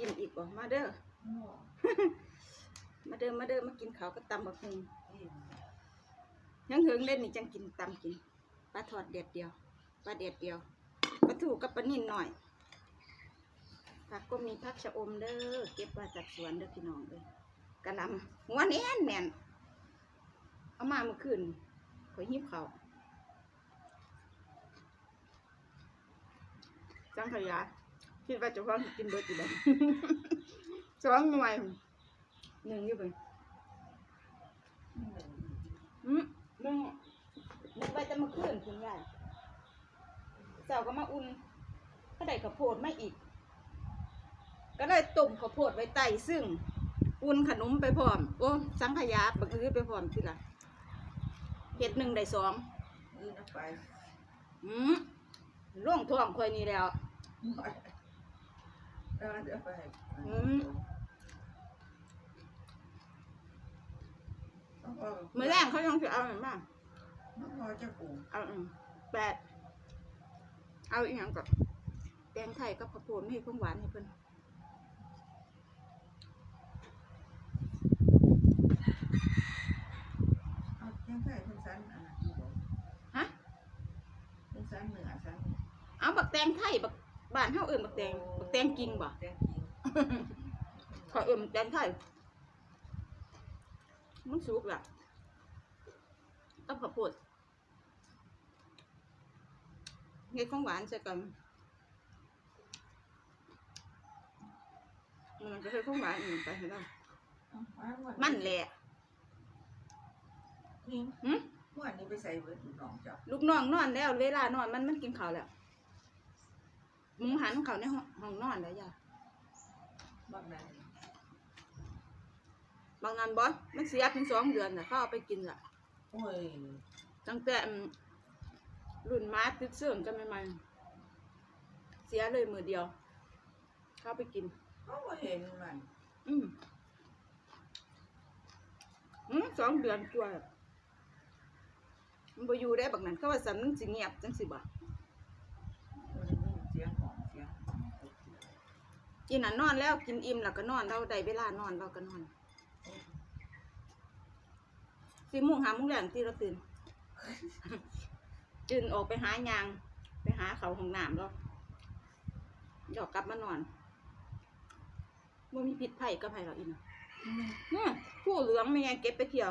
กินอีกบ่มาเด้อ มาเด้อมาเด้อมากินเขาวกับตำบักหุ่งยังเหิงเล่นนี่จังกินตำกินปลาทอดเด็ดเดียวปลาเด็ดเดียวปลาถูกับปลานิ่นหน่อยผักก็มีผักชะอมเด้อเก็บมาจากสวนเด้อพี่น้องเด้อกระหลำหัวแน่นแน่นเอามาเมื่อคืนขอยหิบเขาวจังขยะ คิดว่าเจะพ้าของสิกินเบิดอยู่แล้วสองหน่วยหนึ่งอยู่เพิ่นอืมนึ่งนึ่งไปจะมาขึ้นคุณยายเสาก็มาอุ่นก็ได้ข้าวโพดไม่อีก ก็เลยต้มข้าวโพดไว้ใต้ซึ่ง อุ่นขนมไปพร้อม โอ้สังขยาบักอื้อไปพร้อมทีละเห็ดหนึ่งได้สองนี่นะไปอืมร่วงท้องคอยนี่แล้ว มเมื่อแรกเขายังจะเอาอย่างมากน้องพอจะปลูกเอาอืมแปดเอาอีกอย่างกับแตงไทยกับข้าวโพดไม่ให้เพิ่งหวานให้เพิ่นเอาแค่ไข่เป็นสันอันนั้นที่บอกฮะเป็นสันเหนือสันเอาบักแตงไทยบัก บ้านเฮาเอิ้นบักแตงบักแตงกิ่งบ่แตงกิ่งเขาเอิ้นบักแตงไทยมันสุกล่ะกับข้าวโพดเฮ็ดของหวานใส่กันมันก็เฮ็ดของหวานอื่นไปให้เราเอาเอาหดมันแหละนี่หึหวดนี้ไปใส่เบิร์ดอยู่หนองเจ้าลูกน้องนอนแล้ว เวลานอนมันมันกินข้าวแล้วห มึงหันของเขาในห้องห้องนอนแล้วจ้ะบักนั้นบางงานบอสมันเสียเป็นสองเดือนน่ะเขาเอาไปกินละโอ้ยตั้งแต่อืมรุ่นม้าติดเสื่องกันใหม่ๆเสียเลยมือเดียว เข้าไปกินเขาก็เห็นมันอืมอืมสองเดือนกว่ามันไปอยู่ได้บักนั้นเขาว่าสันมันสิเงียบจังสิบ่ะ มันได้ยินเสียงของเสียงของ กินน่ะนอนแล้วกินอิ่มแล้วก็นอนเราได้เวลานอนเราก็นอนสี่โมงหาโมงแรงที่เราตื่นตื่นออกไปหายาง ไปหาเขาห้องน้ำแล้วเดี๋ยวกลับมานอนว่ามีพิษไผ่กับไผ่เราอีกนะอื้อผู้เหลืองไม่ไงเก็บไปเที่ยว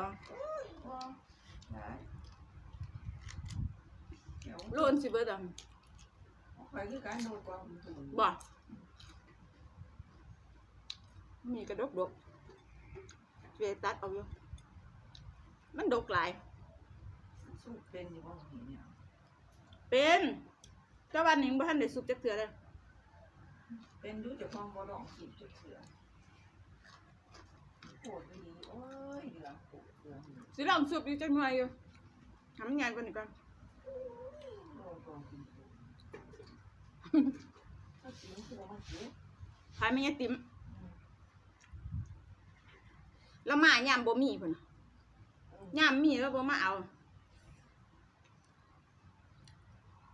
โลนสิเบิดอะไปคือการโดนความถูกบ่ มีกระดกดกเวตัดเอาอยู่มันดกหลาย สู้เป็นอยู่ว่าเห็นเนี่ยเป็นเจ้าวันหนึ่งบ้านได้สุกจักเถื่อเลยเป็นดูจะพองบ่ลองกินจุดเสือปวดไปดีโอ้ยเหลืองปวดเหลืองสิลองสุกอยู่จักหน่อยอยู่ทำงานก่อนดีกว่อนโดนกองกินถ้ากินคือมันเสียขายไม่ยายติ๋ม แล้วมายามบ่มีพุ่นน่ะยามมีแล้วบ่มาเอา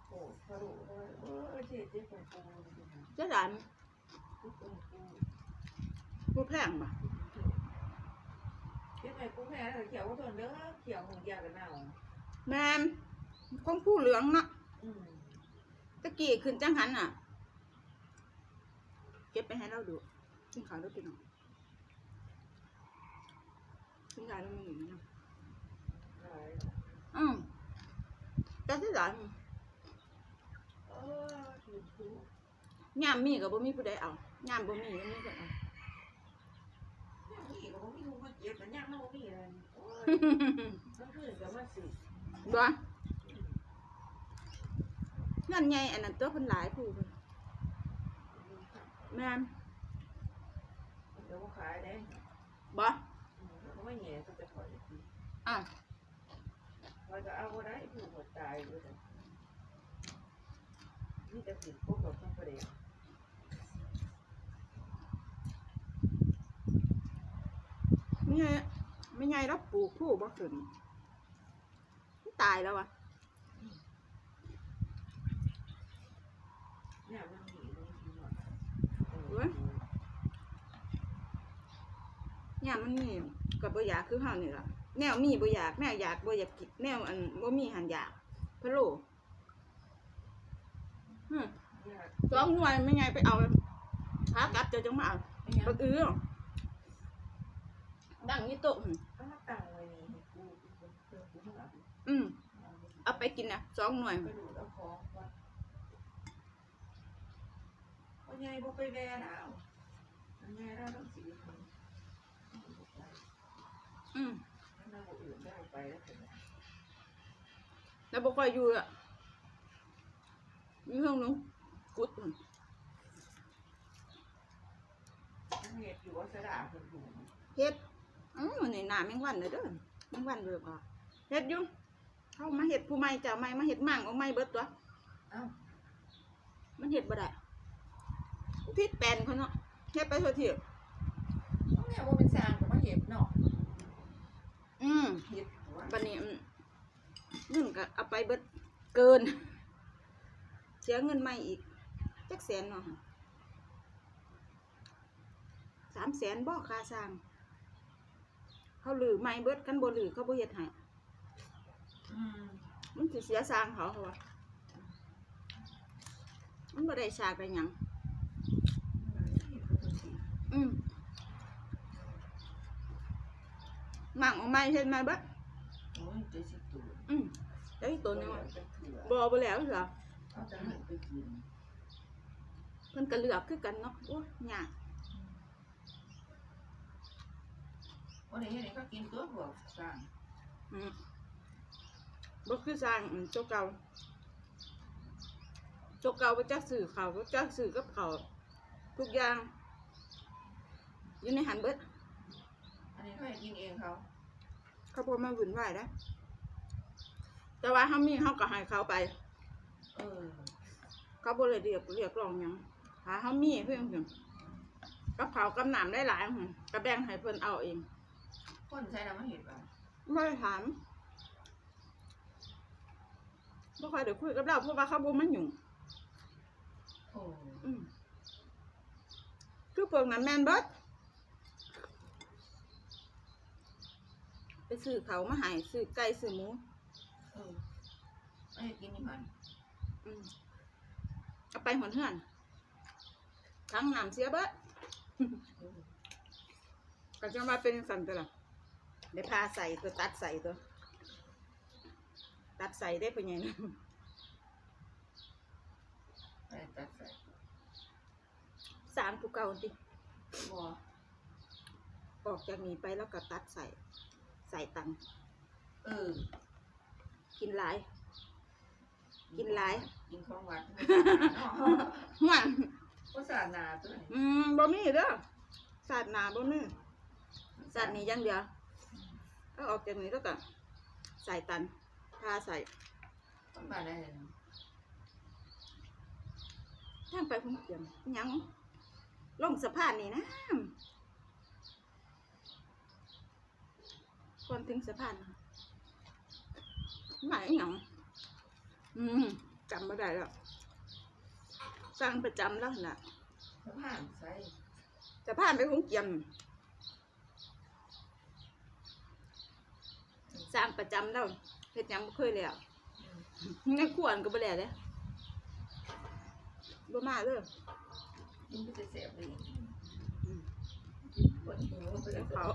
โอ้ทะลุเลยเออเจ๊เจ๊เป็นปูเจ้าดานเป็นปูบ่แพงบ่เจ๊ไหนปูแม่เขียวว่าทนเด้อเขียวหงยากันเน่าแม่นของผู้เหลืองเนาะอืมตะกี้ขึ้นจังหันอะ เก็บไปให้เราดูกินข้าวด้วยกินหน่อย กินข้าวแล้วมันอยู่นี่นะอะไรอืมแต่ที่หลานเออถูกถูกย อะถอยก็เอาบ่ได้ผู้หมดตายเลยนี่จะติดพวกกับต้องประเดี๋ยวไม่ไงไม่ไงรับปลูกผู้บ่ขึ้นมันตายแล้ววะเนี่ยมันมีมันมีหมดเว้ยยามมันมีก็บ่อยากคือเฮานี่ล่ะ แนวมีบ่อยาก แนวอยากบ่อยากกินแนวอันบ่มีหันอยากพะโล้ฮึสองหน่วยไม่ไงไปเอาขากลับเจะจังมาเอาไม่ยังบักอื้อดังนี่โต๊ะหั่นก็มาตั้งไว้นี่ให้กูกูกูกูกูมึงเอาอืมเอาไปกินนะสองหน่วยไปดูแล้วของก่อนว่าไงบ่ไปแวะแล้วว่าไงเราต้องสิคนอืมนั่งบ่อื่น ได้ไปแล้วเถอะแล้วบ่ค่อยอยู่อะมีเรื่องหนึงกุดหั่นนั่งเฮ็ดอยู่ว่าสระเพิ่นอยู่เฮ็ดอืมนี่หน้าแมงวันเลยเด้อแมงวันเบิกออกเฮ็ดอยู่เข้ามาเฮ็ดผู้ใหม่เจ้าใหม่มาเฮ็ดมั่งเอาใหม่เบิดตัว เอ้ามันเฮ็ดบ่ได้พิษแปลนเขาเนาะเฮ็ดไปทั่วที่เนี่ยว่าเป็นสร้างก็มาเฮ็ดเนาะอืมเฮ็ดว่า บัดนี้อืมเงินก็เอาไปเบิดเกิน เสียเงินใหม่อีกจักแสนเนาะสามแสนบ่ค่าสร้างเขาลือใหม่เบิดกันบ่ลือเขาบ่เฮ็ดให้อืมมันสิเสียสร้างเขาเขาว่ามันบ่ได้ฉากได้หยังอืมหมั่งเอาไม้เฮ็ดมาเบิด โอ้ยเจ็ดสิบตัวอืมแล้วอีกตัวหนึงอะจะเถื่อบ่บ่แล้วเหรอเอาจะให้ไปกินเพิ่นก็เลือกคือกันเนาะโอ้ยยากวันนี้เนี่ยเขากินตัวพวกสร้างอืมบ่คือสร้างอืมเจ้าเก่าเจ้าเก่าบ่จักซื้อข้าวบ่จักซื้อกับข้าวทุกอย่าง อยู่ในหันเบิดอันนี้เขาให้กินเองเขา เขาบ่มาวุ่นวายนะ แต่ว่าเฮามีเฮาก็ให้เขาไป เออเขาบ่ได้เรียกเรียกร้องหยังหาเฮามีเพิ่นจังกับข้าวกับน้ำได้หลายหั่นก็แบ่งให้เพิ่นเอาเองคนใช้น้ำมันเห็ดป่ะไม่ได้ถามบ่ค่อยได้คุยกับเราเพราะว่าเขาบ่มายุ่งโอ้อืมคือพวกนั้นแม่นเบิดไปซื้อเขามาให้ซื้อไก่ซื้อหมู เออไม่ให้กินนี่มันอืมเอาไปหอนเฮือนทั้งน้ำเสียเบิด ก็จะมาเป็นสันตัวละได้พาใส่ตัวตัดใส่ตัว ตัดใส่ได้เป็นไงนะไปตัดใส่สามผู้เก่าติบัวออกจากนี้ไปแล้วก็ตัดใส่ ใส่ตังเออ กินหลาย กินหลายกินของหวานเนาะห่วยภาษาหนาตัวนี้อืมบ่มีเด้อสาดหนาบ่มีสาดนี้อย่างเดียวเอาออกจากนี้แล้วก็ใส่ตันทาใส่คนบ้านได้เลยทางไปพุ่งเตรียมอิหยังลงสะพานนี่นะก่อนถึงสะพาน ไหนอหยังอืมจำไม่ได้แล้วสร้างประจำแล้วน่ะสะพานใส่สะพานไปพุ่งเตรียมสร้างประจำแล้วเฮ็ดหยังบ่เคยแล้วงั้นควรก็บ่แล้วเด้บ่มาเด้อกินก็จะเสียบเลยอืม ปวดหัวไปเดี๋แล้ยววเขา เขา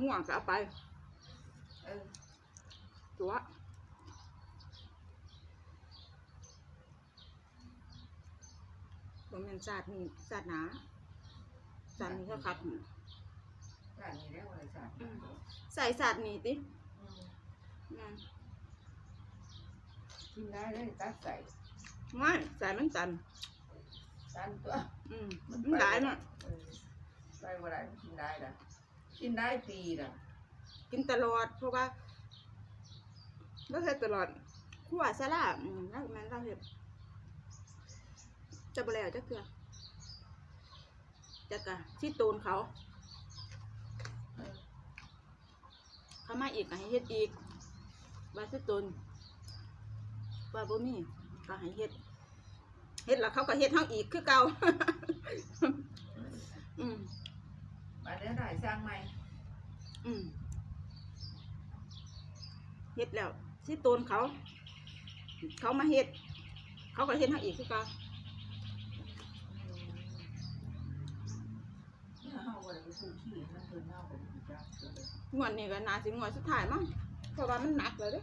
ง่วงก็เอาไปเออตัวผมเป็นศาสตร์นี่ศาสตร์หนาศาสตร์นี้เขาคัดหั่นร้านนี้ได้วันละสามอืมใส่ศาสตร์นี่ติอืมอืมกินได้เลยตัดใส่ไม่ใส่มันตัน ตันตัวอืมมันหลายเนาะเออไปวันไหนกินได้ละ กินได้ปีละกินตลอด เพราะว่าเราเฮ็ดตลอดขั้วซาลาอืมแล้วแม่นเราเฮ็ดจะบแล้วจักลือจักกะที่ตูนเขา เขามาอีกก็ให้เฮ็ดอีกว่าสิตูนว่าบ่มีก็ให้เฮ็ดเฮ็ดแล้วเขาก็เฮ็ดเฮาอีกคือเก่า อืม มาเดี๋ยวได้สร้างใหม่อืมเฮ็ดแล้วสิโตนเขา เขามาเฮ็ด เขาก็เฮ็ดเฮาอีกคือเก่าเนี่ยเฮาบ่ได้ไปซื้อที่มันเพิ่นเฮาก็บ่รู้จักเลยงวดนี้ก็น่าสิงวดสุดท้ายมั้งเพราะว่ามันหนักเลยเด้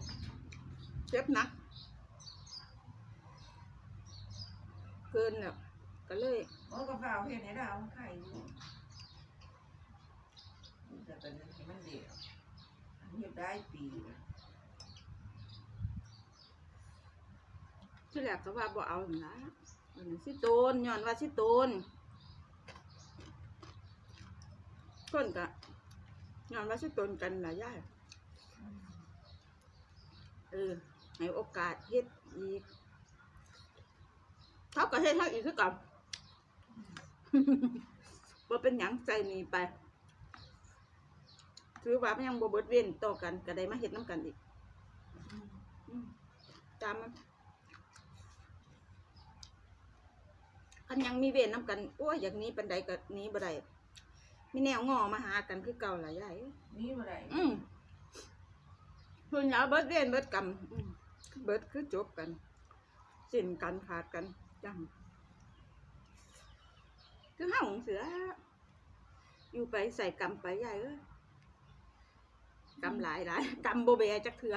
เจ็บหนัก เกินแล้วก็เลยโอ้กระเป๋าเฮ็ดให้ดาวมันไข่อยู่แต่ตอนนั้นให้มันเดียว อันนี้เฮ็ดได้ปีแล้วที่แรกก็ว่าบ่เอาหนะอันนี้สิโตนย้อนว่าสิโตนคนก็ย้อนว่าสิโตนกันหลายย่ายเออให้โอกาสเฮ็ดอีกเขาก็เฮ็ดให้อีกคือกันบ่าเป็นหยังใจหนีไป ถือว่ามันยังบ่เบิดเว้นต่อกันก็ได้มาเฮ็ดน้ำกันอีกอืมตามมันคันยังมีเวรน้ำกันโอ้ยอย่างนี้ปันใดก็หนี้บ่ได้มีแนวงอมาหากันคือเก่าหลายใหญ่นี่บ่ได้อืมเพิ่นยาเบิดเวรเบิดกรรมอืมเบิดคือจบกันสิ้นกันขาดกันจังคือเฮาของเสือ อยู่ไปใส่กรรมไปใหญ่เอ้ย กรรมหลายหลายกรรมโบเบจักเถือ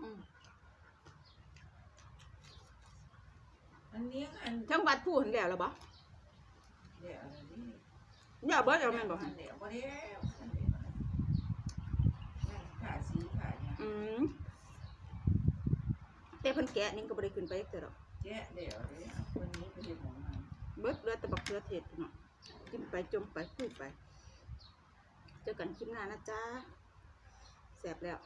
อืมอันนี้อันทั้งวัดผู้เห็นแล้วหรอบ่เดี๋ยวอันนี้อย่าเบิดเอาแม่นบ่อันเดี๋ยวบ่ได้อันเดี๋ยวนั่นขาสีขาเนี่ยอืมแต่เพิ่นแกะนี่ก็บ่ได้ขึ้นไปจักเทื่อดอกแกะเดี๋ยวเดี๋ยววันนี้ไปเฮ็ดหยังมาเบิดเหลือแต่บักเขือเทศพี่น้องกินไปจมไปคุยไป เจอกันคลิปหน้านะจ๊ะ แสบแล้ว